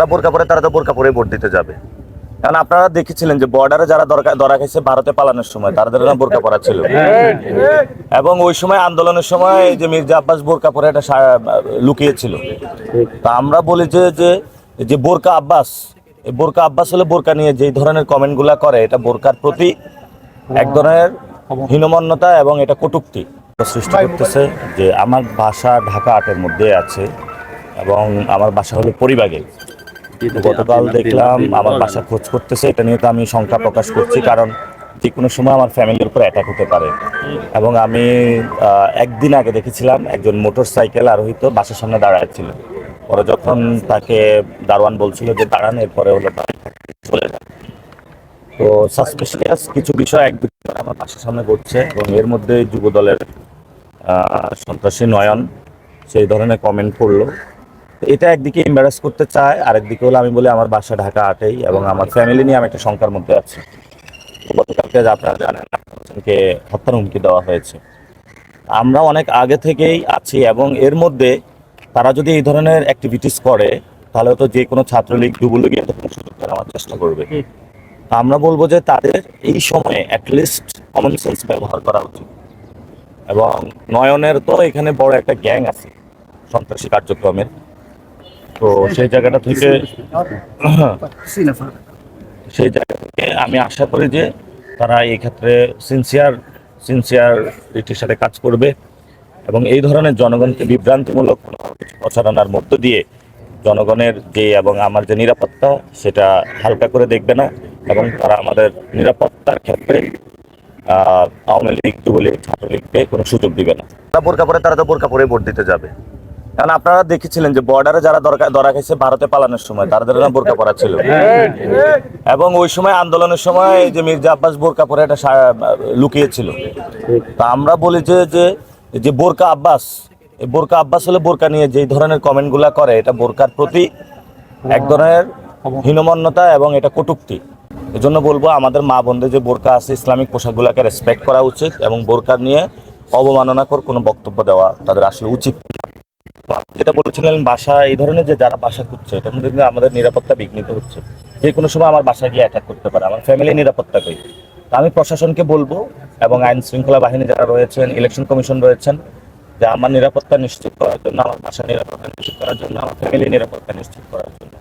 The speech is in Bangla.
যারা বোরকা পরে তারা তো বোরকা পরে ভোট দিতে যাবে। কারণ আপনারা দেখেছিলেন যে বর্ডারে যারা দরকার ধরা খাইছে ভারতে পালানোর সময় তাদের না বোরকা পরা ছিল। এবং ওই সময় আন্দোলনের সময় যে মির্জা আব্বাস বোরকা পরে একটা লুকিয়েছিল। তা আমরা বলি যে যে বোরকা আব্বাস এই বোরকা আব্বাস হলে বোরকা নিয়ে যেই ধরনের কমেন্টগুলা করে এটা বোরকার প্রতি এক ধরনের হীনমন্যতা এবং এটা কটুক্তি সৃষ্টি করতেছে যে আমার বাসা ঢাকা আটের মধ্যে আছে এবং আমার বাসা হলো পরিবাগে। গতকাল দেখলাম আমার বাসা খোঁজ করতেছে, এটা নিয়ে তো আমি শঙ্কা প্রকাশ করছি, কারণ যে কোনো সময় আমার ফ্যামিলির উপর অ্যাটাক হতে পারে। এবং আমি একদিন আগে দেখেছিলাম একজন মোটর সাইকেল আরোহিত বাসার সামনে দাঁড়ায় ছিল। পরে যখন তাকে দারোয়ান বলছিল যে দাঁড়ান, এরপরে হলো চলে তো সাসপিশিয়াস কিছু বিষয় এক আমার বাসার সামনে ঘটছে এবং এর মধ্যে যুব দলের সন্ত্রাসী নয়ন সেই ধরনের কমেন্ট করল। এটা একদিকে এম্বারাস করতে চায় আরেকদিকে হলো আমি বলি আমার বাসা ঢাকা আটেই এবং আমার ফ্যামিলি নিয়ে আমি একটা শঙ্কার মধ্যে আছি। গতকালকে আপনারা জানেন একজনকে হত্যার হুমকি দেওয়া হয়েছে। আমরা অনেক আগে থেকেই আছি এবং এর মধ্যে তারা যদি এই ধরনের অ্যাক্টিভিটিস করে তাহলে তো যে কোনো ছাত্রলীগ যুবলীগ এটা কোনো সুযোগ নেওয়ার চেষ্টা করবে। আমরা বলব যে তাদের এই সময়ে অ্যাটলিস্ট কমন সেন্স ব্যবহার করা উচিত। এবং নয়নের তো এখানে বড় একটা গ্যাং আছে সন্ত্রাসী কার্যক্রমের। তো সেই জায়গাটা থেকে সেই জায়গা থেকে আমি আশা করি যে তারা এই ক্ষেত্রে সিনসিয়ার সিনসিয়ারিটির সাথে কাজ করবে এবং এই ধরনের জনগণকে বিভ্রান্তিমূলক প্রচারণার মধ্য দিয়ে জনগণের যে এবং আমার যে নিরাপত্তা, সেটা হালকা করে দেখবে না এবং তারা আমাদের নিরাপত্তার ক্ষেত্রে আওয়ামী লীগ, যুবলীগ, ছাত্রলীগকে কোনো সুযোগ দিবে না। বোরকা পরে, তারা তো বোরকা পরে ভোট দিতে যাবে। কারণ আপনারা দেখেছিলেন যে বর্ডারে যারা ধরা খাইছে ভারতে পালানোর সময় তাদের না বোরকা পরা ছিল। এবং ওই সময় আন্দোলনের সময় যে মির্জা আব্বাস বোরকা পরে একটা সা- লুকিয়েছিল। তা আমরা বলি যে যে বোরকা আব্বাস এই বোরকা আব্বাস হলে বোরকা নিয়ে যেই ধরনের কমেন্টগুলা করে এটা বোরকার প্রতি এক ধরনের হীনমন্যতা এবং এটা কটুক্তি। এজন্য বলব আমাদের মা বোনদের যে বোরকা আছে ইসলামিক পোশাকগুলোকে রেসপেক্ট করা উচিত এবং বোরকা নিয়ে অবমাননাকর কোনো বক্তব্য দেওয়া তাদের আসলে উচিত। যেটা বলেছিলেন বাসা, এই ধরনের যে যারা বাসা খুঁজছে, এটার মধ্যে কিন্তু আমাদের নিরাপত্তা বিঘ্নিত হচ্ছে। যে কোনো সময় আমার বাসায় গিয়ে অ্যাটাক করতে পারে, আমার ফ্যামিলি নিরাপত্তা কই আমি প্রশাসনকে বলব এবং আইন শৃঙ্খলা বাহিনী যারা রয়েছেন ইলেকশন কমিশন রয়েছেন, যে আমার নিরাপত্তা নিশ্চিত করার জন্য, আমার বাসা নিরাপত্তা নিশ্চিত করার জন্য, আমার ফ্যামিলি নিরাপত্তা নিশ্চিত করার জন্য।